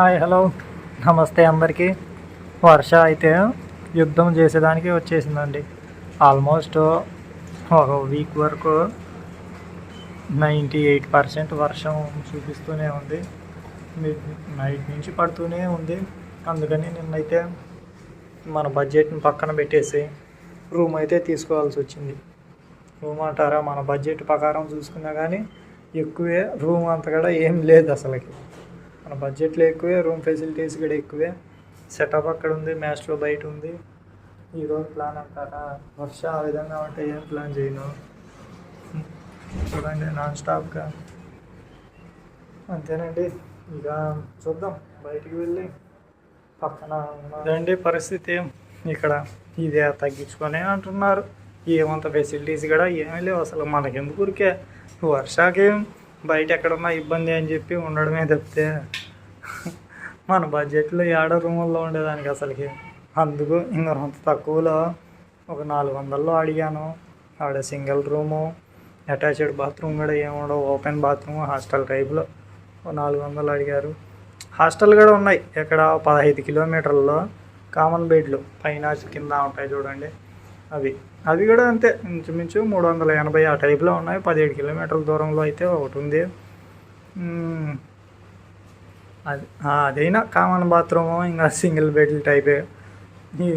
Hi hello. నమస్తే అందరికీ. వర్ష అయితే యుద్ధం చేసేదానికి వచ్చేసిందండి. ఆల్మోస్ట్ ఒక వీక్ వరకు నైంటీ ఎయిట్ పర్సెంట్ వర్షం చూపిస్తూనే ఉంది. నైట్ నుంచి పడుతూనే ఉంది. అందుకని నిన్నైతే మన బడ్జెట్ని పక్కన పెట్టేసి రూమ్ అయితే తీసుకోవాల్సి వచ్చింది. రూమ్ అంటారా? మన బడ్జెట్ ప్రకారం చూసుకున్నా కానీ ఎక్కువే రూమ్ అంత కూడా ఏం లేదు అసలుకి. మన బడ్జెట్లో ఎక్కువే రూమ్ ఫెసిలిటీస్ కూడా ఎక్కువే. సెటప్ అక్కడ ఉంది మ్యాచ్లో బయట ఉంది. ఈరోజు ప్లాన్ అంటారా? వర్ష ఆ విధంగా ఉంటే ఏం ప్లాన్ చేయను? చూడండి నాన్ స్టాప్గా అంతేనండి. ఇక చూద్దాం బయటికి వెళ్ళి పక్కన అదండి పరిస్థితి. ఏం ఇక్కడ ఇదే తగ్గించుకొని అంటున్నారు. ఏమంత ఫెసిలిటీస్ కూడా ఏమీ లేవు అసలు. మనకెందుకు ఊరికే వర్షాకి? బయట ఎక్కడున్నా ఇబ్బంది అని చెప్పి ఉండడమే తప్పితే. మన బడ్జెట్లో ఏడ రూముల్లో ఉండేదానికి అసలుకి. అందుకు ఇంకా తక్కువలో ఒక నాలుగు వందల్లో అడిగాను. ఆడ సింగిల్ రూము అటాచ్డ్ బాత్రూమ్ కూడా ఏముండవు ఓపెన్ బాత్రూమ్ హాస్టల్ టైప్లో ఓ నాలుగు వందలు అడిగారు. హాస్టల్ కూడా ఉన్నాయి. ఇక్కడ పదహైదు కిలోమీటర్లలో కామన్ బెడ్లు పైన కింద ఉంటాయి చూడండి. అవి అవి కూడా అంతే. ఇంచుమించు మూడు వందల ఎనభై ఆ టైప్లో ఉన్నాయి. పదిహేడు కిలోమీటర్ల దూరంలో అయితే ఒకటి ఉంది. అది. అదైనా కామన్ బాత్రూము ఇంకా సింగిల్ బెడ్ టైపే. ఈ,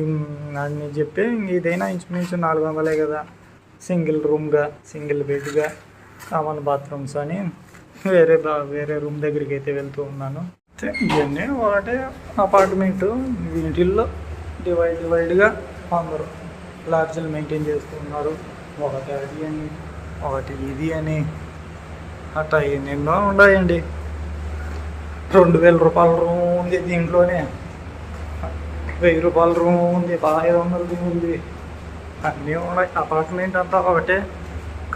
అని చెప్పి ఇంక ఇదైనా ఇంచుమించు నాలుగు వందలే కదా. సింగిల్ రూమ్గా సింగిల్ బెడ్గా కామన్ బాత్రూమ్స్ అని వేరే వేరే రూమ్ దగ్గరికి అయితే వెళ్తూ ఉన్నాను. ఇవన్నీ ఒకటే అపార్ట్మెంటు. వీటిల్లో డివైడ్ డివైడ్గా అందరూ లాడ్జ్లు మెయింటైన్ చేస్తూ ఉన్నారు. ఒకటి అది అని ఒకటి ఇది అని. అట్లా ఎన్నెన్నో ఉన్నాయండి. రెండు వేల రూపాయల రూమ్ ఉంది దీంట్లోనే. వెయ్యి రూపాయల రూమ్ ఉంది పదహైదు రూమ్ ఉంది అన్నీ ఉన్నాయి. అపార్ట్మెంట్ అంతా ఒకటే.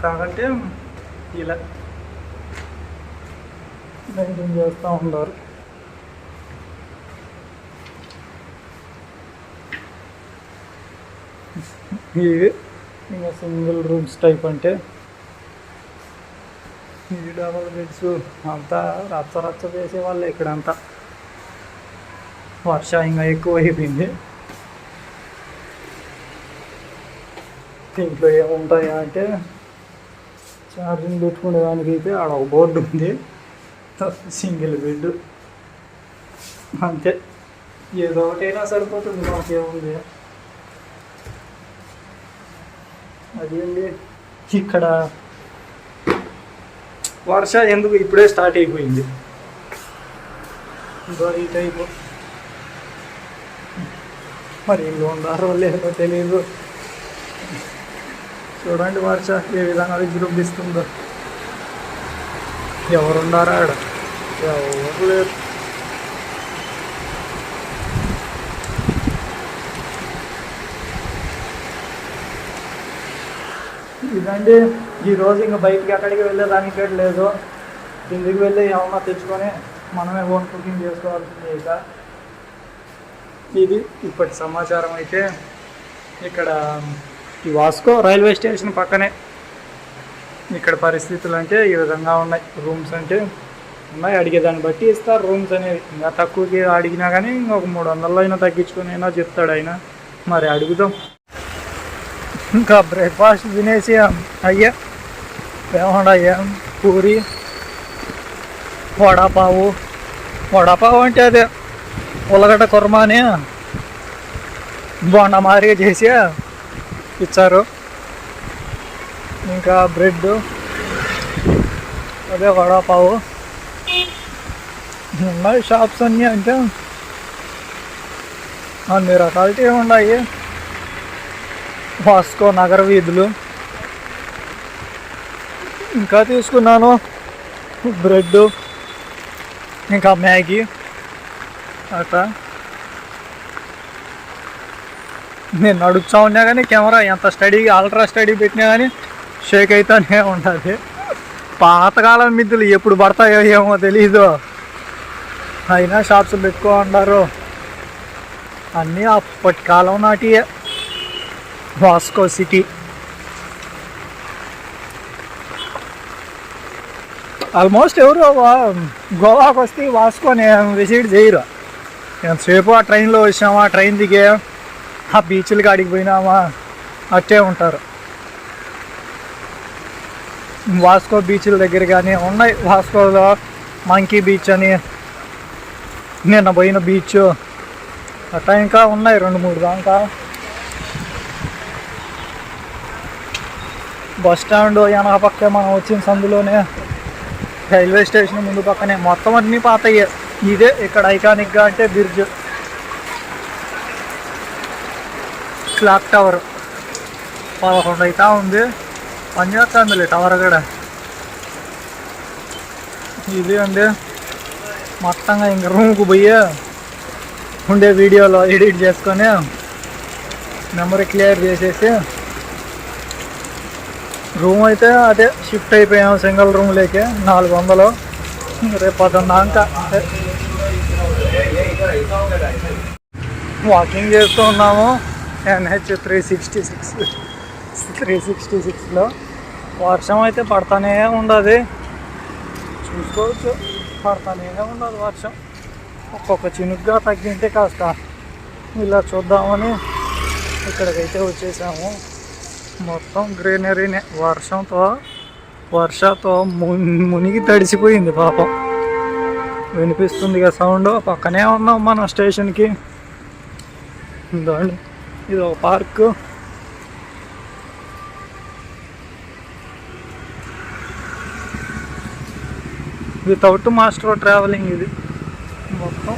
కాబట్టి ఇలా మెయింటైన్ చేస్తూ ఉన్నారు. ఇవి ఇంకా సింగిల్ రూమ్స్ టైప్ అంటే డబల్ బెడ్స్ అంతా రచ్చ రచ్చ చేసే వాళ్ళు ఇక్కడంతా. వర్ష ఇంకా ఎక్కువ అయిపోయింది దీంట్లో ఏముంటాయా అంటే ఛార్జింగ్ పెట్టుకునే దానికి అయితే ఆడ ఒక బోర్డు ఉంది. Single bed. అంతే. ఏదో ఒకటైనా సరిపోతుంది మాకేముంది. అది ఇక్కడ వర్ష ఎందుకు ఇప్పుడే స్టార్ట్ అయిపోయింది? ఈ టైపు. మరి ఇల్లు ఉండారో లేదో తెలియదు చూడండి వర్ష ఏ విధంగా విజృంభిస్తుందో. ఎవరున్నారా ఆడ? ఎవరు లేరు. ఇదండి. ఈరోజు ఇంకా బయటికి ఎక్కడికి వెళ్ళేదానికి లేదు. కిందికి వెళ్ళి ఏమన్నా తెచ్చుకొని మనమే ఓన్ కుకింగ్ చేసుకోవాల్సింది ఇక. ఇది ఇప్పటి సమాచారం అయితే ఇక్కడ ఈ వాస్కో రైల్వే స్టేషన్ పక్కనే. ఇక్కడ పరిస్థితులు అంటే ఈ విధంగా ఉన్నాయి. రూమ్స్ అంటే ఉన్నాయి. అడిగేదాన్ని బట్టి ఇస్తారు. రూమ్స్ అనేవి ఇంకా తక్కువకి అడిగినా కానీ ఇంకొక మూడు వందల్లో అయినా తగ్గించుకొని అయినా చెప్తాడు ఆయన మరి అడుగుదాం. ఇంకా బ్రేక్ఫాస్ట్ తినేసి అయ్యా. ఏమన్నా పూరి? వడాపావు? వడాపావు అంటే అదే ఉల్లగడ్డ కుర్మాని అని చేసి ఇచ్చారు. ఇంకా బ్రెడ్ అదే వడాపావు. ఉన్నాయి షాప్స్ అన్నీ అంటే అన్ని రకాలకి ఉన్నాయి వాస్కో నగర వీధులు. ఇంకా తీసుకున్నాను. బ్రెడ్ ఇంకా మ్యాగీ. అట్లా నేను నడుపుతా ఉన్నా కానీ కెమెరా ఎంత స్టడీ అల్ట్రా స్టడీ పెట్టినా కానీ షేక్ అవుతానే ఉంటుంది పాతకాలం మిద్దులు ఎప్పుడు పడతాయో ఏమో తెలీదు. అయినా షాప్స్ పెట్టుకో అన్నారు. అన్నీ అప్పటి కాలం నాటియే. Vasco city. ఆల్మోస్ట్ ఎవరు గోవాకు గోవాకి వస్తే వాసుకొని విజిట్ చేయరు. ఎంతసేపు ఆ ట్రైన్లో వచ్చామా ట్రైన్ దిగే ఆ బీచ్లు కాడికి పోయినామా అట్టే ఉంటారు. వాస్కో బీచ్ల దగ్గర కానీ ఉన్నాయి. వాస్కోలో మంకీ బీచ్ అని నిన్న పోయిన బీచ్ అట్లా ఇంకా ఉన్నాయి రెండు మూడు దాకా. బస్ స్టాండ్ వెనక పక్క మనం వచ్చిన సందులోనే రైల్వే స్టేషన్ ముందు పక్కనే. మొత్తం అన్నీ పాతయ్యే. ఇదే ఇక్కడ ఐకానిక్గా అంటే బ్రిడ్జ్ క్లాక్ టవర్ పదకొండు అయితే ఉంది. పనిచేస్తుంది టవర్ కూడా ఇది అండి మొత్తంగా ఇంక రూమ్కు పోయి ఉండే వీడియోలో ఎడిట్ చేసుకొని మెమరీ క్లియర్ చేసేసి రూమ్ అయితే అదే షిఫ్ట్ అయిపోయాం సింగిల్ రూమ్లోకి నాలుగు వందలు. రేపు పొద్దున్నాక అంటే. వాకింగ్ చేస్తూ ఉన్నాము NH three sixty six. Three sixty సిక్స్లో. వర్షం అయితే పడతానే ఉండదు. చూసుకోవచ్చు పడతానే ఉండదు వర్షం. ఒక్కొక్క చినుగ్గా తగ్గింటే కాస్త. ఇలా చూద్దామని ఇక్కడికైతే వచ్చేసాము. మొత్తం గ్రీనరీనే వర్షంతో వర్షతో మునిగి తడిసిపోయింది పాపం. వినిపిస్తుంది కదా సౌండ్. పక్కనే ఉన్నాం మనం స్టేషన్కి ఇదండి ఇది ఒక పార్క్. వితౌట్ మాస్టర్ ట్రావెలింగ్ ఇది. మొత్తం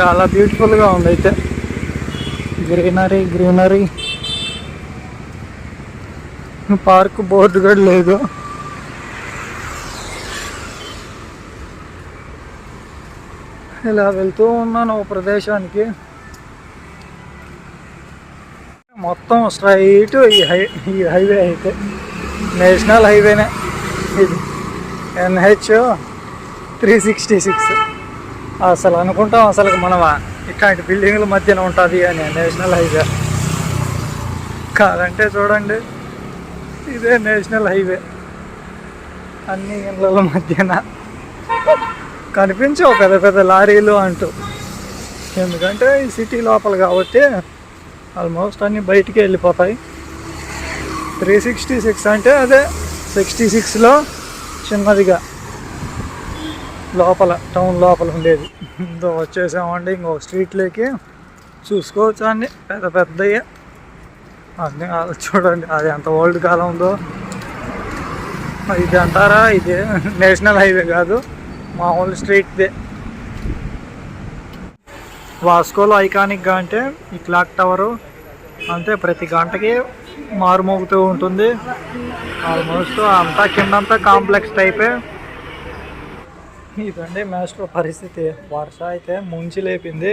చాలా బ్యూటిఫుల్గా ఉంది అయితే. Greenery greenery. పార్క్ బోర్డు కూడా లేదు. ఇలా వెళ్తూ ఉన్నాను ఒక ప్రదేశానికి. మొత్తం స్ట్రైట్ ఈ హై ఈ హైవే అయితే. నేషనల్ హైవేనే ఇది. NH three sixty six. అసలు అనుకుంటాం అసలు మనమా ఇట్లాంటి బిల్డింగ్ల మధ్యన ఉంటుంది అని నేషనల్ హైవే. కాదంటే చూడండి. ఇదే నేషనల్ హైవే. అన్ని ఇళ్ళ మధ్యన కనిపించవు పెద్ద పెద్ద లారీలు అంటూ. ఎందుకంటే ఈ సిటీ లోపల కాబట్టి ఆల్మోస్ట్ అన్నీ బయటికి వెళ్ళిపోతాయి. త్రీ సిక్స్టీ సిక్స్ అంటే అదే సిక్స్టీ సిక్స్లో చిన్నదిగా లోపల టౌన్ లోపల ఉండేది. ఇంకో వచ్చేసామండి ఇంకో స్ట్రీట్లోకి చూసుకోవచ్చు అన్ని. పెద్ద పెద్దయ్యే అన్నీ కాదు చూడండి అది ఎంత ఓల్డ్ కాలం ఉందో. ఇది అంటారా? ఇది నేషనల్ హైవే కాదు మామూలు స్ట్రీట్దే వాస్కోలో ఐకానిక్గా అంటే ఈ క్లాక్ టవరు అంతే ప్రతి గంటకి మారుమోగుతూ ఉంటుంది. ఆల్మోస్ట్ అంతా కిందంతా కాంప్లెక్స్ టైపే ఇదండి మ్యాస్ట్రో పరిస్థితి. వర్ష అయితే ముంచి లేపింది.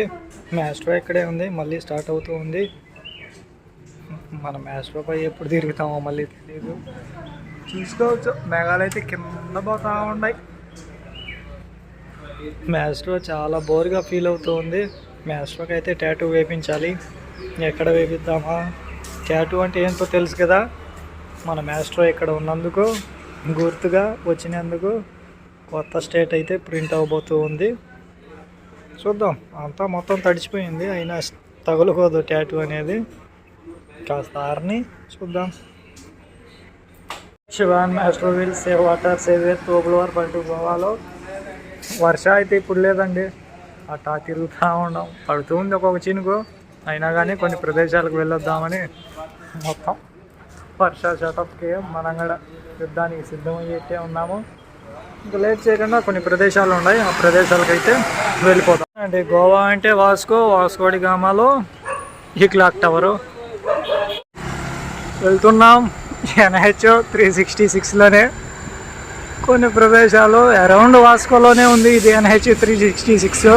మ్యాస్ట్రో ఇక్కడే ఉంది మళ్ళీ స్టార్ట్ అవుతూ ఉంది. మన మ్యాచ్లో పై ఎప్పుడు తిరుగుతామో మళ్ళీ తెలియదు చూసుకోవచ్చు. మేఘాలు అయితే కింద పోతా ఉన్నాయి. మ్యాస్ట్రో చాలా బోర్గా ఫీల్ అవుతూ ఉంది అయితే ట్యాటూ వేపించాలి. ఎక్కడ వేపిద్దామా? ట్యాటూ అంటే ఏంటో తెలుసు కదా? మన మ్యాస్ట్రో ఇక్కడ ఉన్నందుకు గుర్తుగా వచ్చినందుకు కొత్త స్టేట్ అయితే ప్రింట్ అవ్వబోతూ ఉంది చూద్దాం. అంతా మొత్తం తడిచిపోయింది. అయినా తగులుకోదు ట్యాటూ అనేది. కాస్త ఆర్ని చూద్దాం Shivan master wheel save water save తోపులవారు పడుతూ గోవాలో వర్ష అయితే ఇప్పుడు లేదండి. అట్టా తిరుగుతూ ఉన్నాం. పడుతూ ఉంది ఒక్కొక్క చినుకు. అయినా కానీ కొన్ని ప్రదేశాలకు వెళ్ళొద్దామని మొత్తం వర్ష షటప్కి మనం కూడా యుద్ధానికి సిద్ధమయ్యేట్టే ఉన్నాము. ఇంకా లేట్ చేయకుండా కొన్ని ప్రదేశాలు ఉన్నాయి. ఆ ప్రదేశాలకు అయితే వెళ్ళిపోతాం అంటే గోవా అంటే వాస్కో వాస్కోడి గామాలో ఈ క్లాక్ టవరు. వెళ్తున్నాం. ఎన్హెచ్ త్రీ సిక్స్టీ సిక్స్లోనే కొన్ని ప్రదేశాలు అరౌండ్ వాస్కోలోనే ఉంది. ఇది ఎన్హెచ్ త్రీ సిక్స్టీ సిక్స్.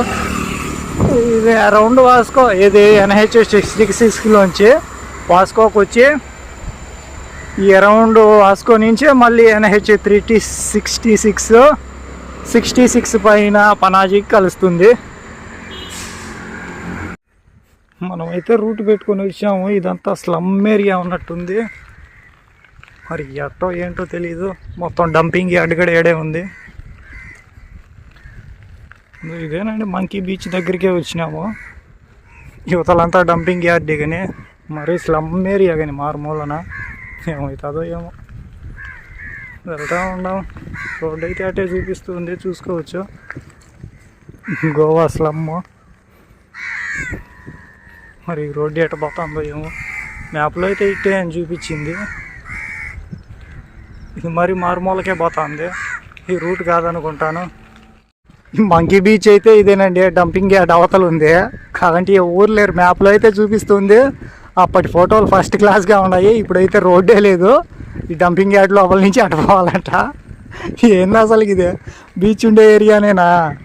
ఇది అరౌండ్ వాస్కో ఇది ఎన్హెచ్ సిక్స్టీ సిక్స్లోంచి వాస్కోకి వచ్చి ఈ అరౌండ్ వాస్కో నుంచి మళ్ళీ NH three T sixty six sixty six పైన పనాజీకి కలుస్తుంది. మనమైతే రూట్ పెట్టుకొని వచ్చాము. ఇదంతా స్లమ్ ఏరియా ఉన్నట్టుంది. మరి ఎట్టో ఏంటో తెలీదు. మొత్తం డంపింగ్ యార్డ్ కూడా ఏడే ఉంది. ఇదేనండి మంకీ బీచ్ దగ్గరికే వచ్చినాము. యువతలంతా డంపింగ్ యార్డ్ కానీ మరి స్లమ్ ఏరియా కానీ మారుమూలన ఏమవుతుందో ఏమో. వెళ్తా ఉన్నాం రోడ్ అయితే అటే చూపిస్తుంది చూసుకోవచ్చు. గోవా స్లమ్. మరి రోడ్డు ఎట పోతుందో ఏమో. మ్యాప్లో అయితే ఇట్టే అని చూపించింది. ఇది మరి మారుమూలకే పోతుంది. ఈ రూట్ కాదనుకుంటాను. మంకీ బీచ్ అయితే ఇదేనండి. డంపింగ్ యార్డ్ అవతల ఉంది. కాదంటే ఈ ఊరు లేరు. మ్యాప్లో అయితే చూపిస్తుంది. అప్పటి ఫోటోలు ఫస్ట్ క్లాస్గా ఉన్నాయి. ఇప్పుడైతే రోడ్డే లేదు. ఈ డంపింగ్ యార్డ్ లోపల నుంచి అటు పోవాలంట. ఏంది అసలు ఇది? బీచ్ ఉండే ఏరియానేనా?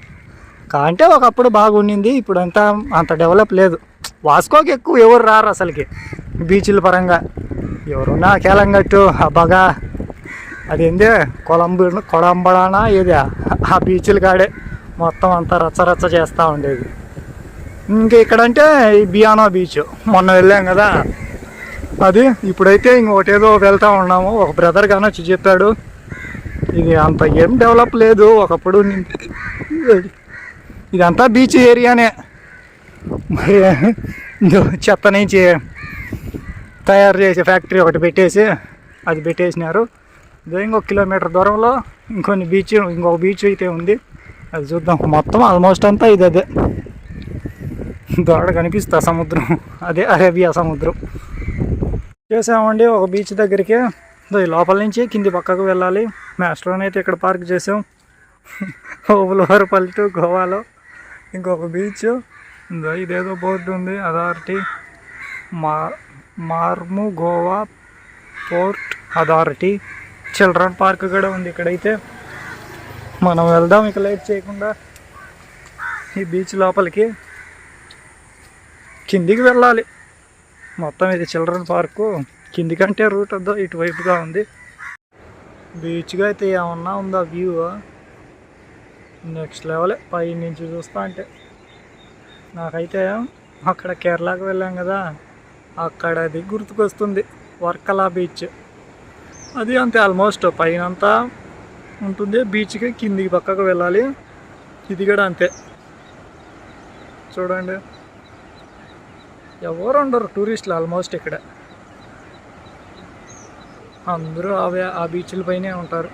కాంటే ఒకప్పుడు బాగుండింది. ఇప్పుడంతా అంత డెవలప్ లేదు. వాస్కోకి ఎక్కువ ఎవరు రారు అసలుకి. బీచ్ల పరంగా. ఎవరున్నా కేలంగట్టు అబ్బగా అదేంది కొలంబు కొడంబడానా ఇది ఆ బీచ్ల కాడే మొత్తం అంతా రచ్చ రచ్చ చేస్తూ ఉండేది. ఇంకా ఇక్కడంటే ఈ బియానో బీచ్. మొన్న వెళ్ళాం కదా. అది ఇప్పుడైతే ఇంకొకటేదో వెళ్తూ ఉన్నాము. ఒక బ్రదర్ కానీ వచ్చి చెప్పాడు. ఇది అంత ఏం డెవలప్ లేదు. ఒకప్పుడు ఇదంతా బీచ్ ఏరియానే. మరి చెత్త నుంచి తయారు చేసే ఫ్యాక్టరీ ఒకటి పెట్టేసి అది పెట్టేసినారు. ఇంకొక కిలోమీటర్ దూరంలో ఇంకొన్ని బీచ్ ఇంకొక బీచ్ అయితే ఉంది. అది చూద్దాం. మొత్తం ఆల్మోస్ట్ అంతా ఇది అదే. దోడ కనిపిస్తా సముద్రం. అదే అరేబియా సముద్రం. చేసామండి ఒక బీచ్ దగ్గరికి. ఈ లోపల నుంచి కింది పక్కకు వెళ్ళాలి. మ్యాస్ట్రోన్ అయితే ఇక్కడ పార్క్ చేసాం. ఓబులవారపల్లి టు గోవాలో. ఇంకొక బీచ్. ఇదేదో బోర్డు ఉంది. అథారిటీ మా మార్ము Goa port authority. Children park కూడా ఉంది ఇక్కడైతే. మనం వెళ్దాం. ఇక లేట్ చేయకుండా ఈ బీచ్ లోపలికి కిందికి వెళ్ళాలి. మొత్తం ఇది చిల్డ్రన్ పార్కు. కిందికంటే రూట్ వద్ద ఇటువైపుగా ఉంది. బీచ్గా అయితే ఏమన్నా ఉందా? View next level. పై నుంచి చూస్తా అంటే. నాకైతే అక్కడ కేరళకు వెళ్ళాం కదా అక్కడ అది గుర్తుకొస్తుంది వర్కలా బీచ్. అది అంతే ఆల్మోస్ట్ పైన అంతా ఉంటుంది బీచ్కి కిందికి పక్కకు వెళ్ళాలి. ఇది కూడా అంతే. చూడండి. ఎవరు ఉండరు టూరిస్టులు ఆల్మోస్ట్ ఇక్కడ. అందరూ అవే ఆ బీచ్ల పైనే ఉంటారు.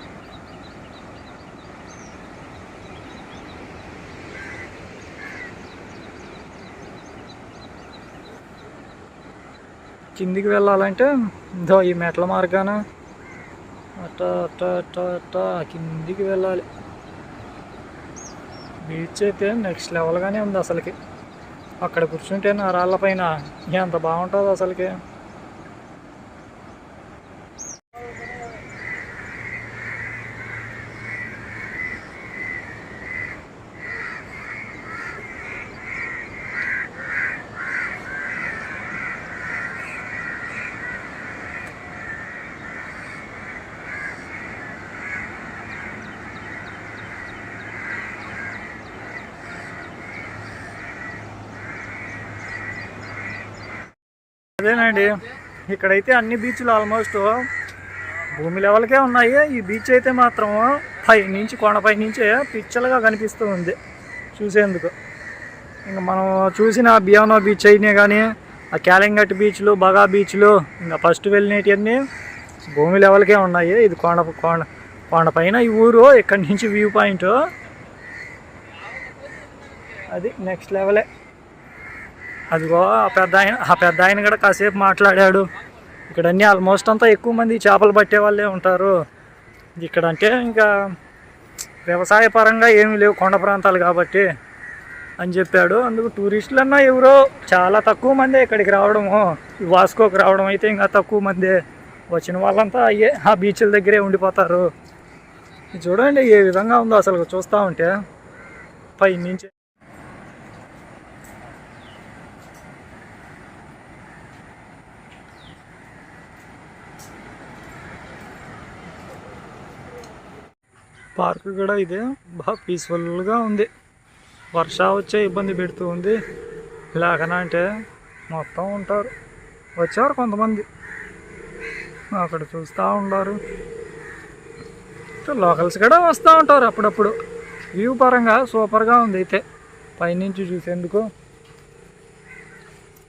కిందికి వెళ్ళాలంటే ఇదో ఈ మెట్ల మార్గాన అట్ట అట్ట అట్ట అట్ట కిందికి వెళ్ళాలి. బీచ్ అయితే నెక్స్ట్ లెవెల్గానే ఉంది అసలుకి. అక్కడ కూర్చుంటే నా రాళ్ళ పైన ఎంత బాగుంటుందో అసలుకి. అదేనండి. ఇక్కడైతే అన్ని బీచ్లు ఆల్మోస్ట్ భూమి లెవెల్కే ఉన్నాయి. ఈ బీచ్ అయితే మాత్రం పై నుంచి కొండపై నుంచే పిచ్చలుగా కనిపిస్తూ ఉంది చూసేందుకు. ఇంకా మనం చూసిన బియానో బీచ్ అయినా కానీ ఆ క్యాలింగట్ బీచ్లు బగా బీచ్లు ఇంకా ఫస్ట్ వెళ్ళినవన్నీ భూమి లెవెల్కే ఉన్నాయి. ఇది కొండ కొండ కొండపైన ఈ ఊరు ఇక్కడి నుంచి వ్యూ పాయింట్. అది నెక్స్ట్ లెవెలే. అదిగో ఆ పెద్ద ఆయన ఆ పెద్ద ఆయన కూడా కాసేపు మాట్లాడాడు. ఇక్కడ అన్నీ ఆల్మోస్ట్ అంతా ఎక్కువ మంది చేపలు పట్టే వాళ్ళే ఉంటారు. ఇక్కడ అంటే ఇంకా వ్యవసాయ పరంగా ఏమీ లేవు కొండ ప్రాంతాలు కాబట్టి అని చెప్పాడు. అందుకు టూరిస్టులు అన్నా ఎవరో చాలా తక్కువ మందే ఇక్కడికి రావడము. వాస్కోకి రావడం అయితే ఇంకా తక్కువ మందే. వచ్చిన వాళ్ళంతా అయ్యే ఆ బీచ్ల దగ్గరే ఉండిపోతారు. చూడండి ఏ విధంగా ఉందో అసలు చూస్తూ ఉంటే. పై నుంచి పార్క్ కూడా ఇదే. బాగా పీస్ఫుల్గా ఉంది. వర్ష వచ్చే ఇబ్బంది పెడుతూ ఉంది. లేకనా అంటే మొత్తం ఉంటారు. వచ్చారు కొంతమంది. అక్కడ చూస్తూ ఉంటారు లోకల్స్ కూడా వస్తూ ఉంటారు అప్పుడప్పుడు. వ్యూ పరంగా సూపర్గా ఉంది అయితే. పైనుంచి చూసేందుకు.